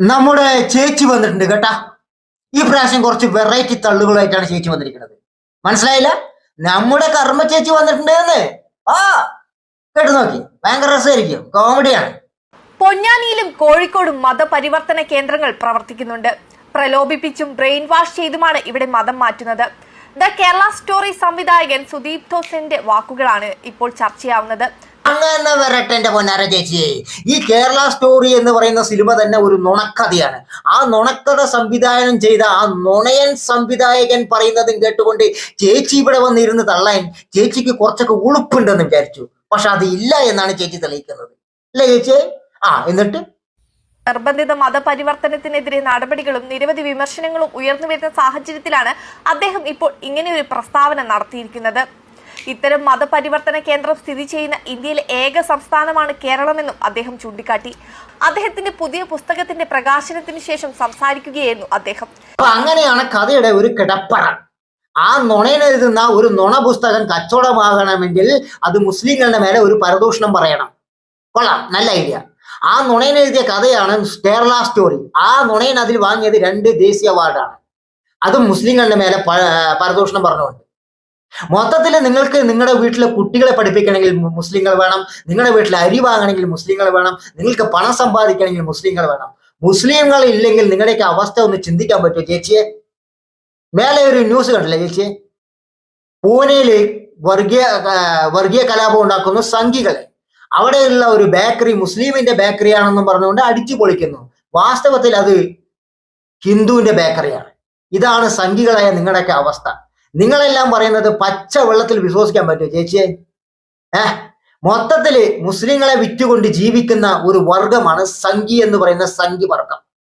നമ്മുടെ ചേച്ചി വന്നിട്ടുണ്ട് കേട്ടാ. ഈ പ്രാവശ്യം കുറച്ച് വെറൈറ്റി തള്ളുകളായിട്ടാണ് ചേച്ചി വന്നിരിക്കുന്നത്. മനസ്സിലായില്ല? നമ്മുടെ കർമ്മ ചേച്ചി വന്നിട്ടുണ്ട് എന്ന് ആ കേട്ടു നോക്കി. ഭയങ്കര രസമായിരിക്കും. കോമഡിയാണ് പൊന്നാനിയിലും കോഴിക്കോടും മതപരിവർത്തന കേന്ദ്രങ്ങൾ പ്രവർത്തിക്കുന്നുണ്ട്. പ്രലോഭിപ്പിച്ചും ബ്രെയിൻ വാഷ് ചെയ്തുമാണ് ഇവിടെ മതം മാറ്റുന്നത്. ദ കേരള സ്റ്റോറി സംവിധായകൻ സുദീപ് തോസന്റെ വാക്കുകളാണ് ഇപ്പോൾ ചർച്ചയാവുന്നത്. അങ്ങനെ വരട്ടെ എന്റെ പൊന്നാര ചേച്ചിയെ. ഈ കേരള സ്റ്റോറി എന്ന് പറയുന്ന സിനിമ തന്നെ ഒരു നുണക്കഥയാണ്. ആ നുണക്കഥ സംവിധാനം ചെയ്ത ആ നുണയൻ സംവിധായകൻ പറയുന്നതും കേട്ടുകൊണ്ട് ചേച്ചി ഇവിടെ വന്നിരുന്ന് തള്ളാൻ ചേച്ചിക്ക് കുറച്ചൊക്കെ ഉളുപ്പുണ്ടെന്ന് വിചാരിച്ചു. പക്ഷെ അത് ഇല്ല എന്നാണ് ചേച്ചി തെളിയിക്കുന്നത്. അല്ലേ ചേച്ചി ആ എന്നിട്ട്? നിർബന്ധിത മതപരിവർത്തനത്തിനെതിരെ നടപടികളും നിരവധി വിമർശനങ്ങളും ഉയർന്നു വരുന്ന സാഹചര്യത്തിലാണ് അദ്ദേഹം ഇപ്പോൾ ഇങ്ങനെ ഒരു പ്രസ്താവന നടത്തിയിരിക്കുന്നത്. ഇത്തരം മതപരിവർത്തന കേന്ദ്രം സ്ഥിതി ചെയ്യുന്ന ഇന്ത്യയിലെ ഏക സംസ്ഥാനമാണ് കേരളമെന്നും അദ്ദേഹം ചൂണ്ടിക്കാട്ടി. അദ്ദേഹത്തിന്റെ പുതിയ പുസ്തകത്തിന്റെ പ്രകാശനത്തിന് ശേഷം സംസാരിക്കുകയായിരുന്നു അദ്ദേഹം. അങ്ങനെയാണ് കഥയുടെ ഒരു കിടപ്പറ. ആ നുണയനെഴുതുന്ന ഒരു നുണ പുസ്തകം കച്ചവടമാകണമെങ്കിൽ അത് മുസ്ലിങ്ങളുടെ മേലെ ഒരു പരദൂഷണം പറയണം. കൊള്ളാം നല്ല ഐഡിയ. ആ നുണയിനെഴുതിയ കഥയാണ് കേരള സ്റ്റോറി. ആ നുണയൻ അതിൽ വാങ്ങിയത് രണ്ട് ദേശീയ അവാർഡാണ്. അതും മുസ്ലിങ്ങളുടെ മേലെ പരദൂഷണം പറഞ്ഞുകൊണ്ട്. മൊത്തത്തിൽ നിങ്ങൾക്ക് നിങ്ങളുടെ വീട്ടിലെ കുട്ടികളെ പഠിപ്പിക്കണമെങ്കിൽ മുസ്ലിങ്ങൾ വേണം. നിങ്ങളുടെ വീട്ടിലെ അരി വാങ്ങണമെങ്കിൽ മുസ്ലിങ്ങൾ വേണം. നിങ്ങൾക്ക് പണം സമ്പാദിക്കണമെങ്കിൽ മുസ്ലിങ്ങൾ വേണം. മുസ്ലിങ്ങൾ ഇല്ലെങ്കിൽ നിങ്ങളുടെയൊക്കെ അവസ്ഥ ഒന്ന് ചിന്തിക്കാൻ പറ്റുമോ ചേച്ചിയെ? മേലെ ഒരു ന്യൂസ് കണ്ടില്ലേ ചേച്ചിയെ? പൂനെയിൽ വർഗീയ വർഗീയ കലാപം ഉണ്ടാക്കുന്നു സംഘികളെ. അവിടെയുള്ള ഒരു ബേക്കറി മുസ്ലിമിന്റെ ബേക്കറി ആണെന്നും പറഞ്ഞുകൊണ്ട് അടിച്ചു പൊളിക്കുന്നു. വാസ്തവത്തിൽ അത് ഹിന്ദുവിന്റെ ബേക്കറിയാണ് ഇതാണ് സംഘികളായ നിങ്ങളുടെയൊക്കെ അവസ്ഥ. നിങ്ങളെല്ലാം പറയുന്നത് പച്ച വെള്ളത്തിൽ വിശ്വസിക്കാൻ പറ്റുമോ ചേച്ചിയെ? ഏഹ് മൊത്തത്തിൽ മുസ്ലിങ്ങളെ വിറ്റുകൊണ്ട് ജീവിക്കുന്ന ഒരു വർഗമാണ് സംഘി എന്ന് പറയുന്ന സംഘി വർഗം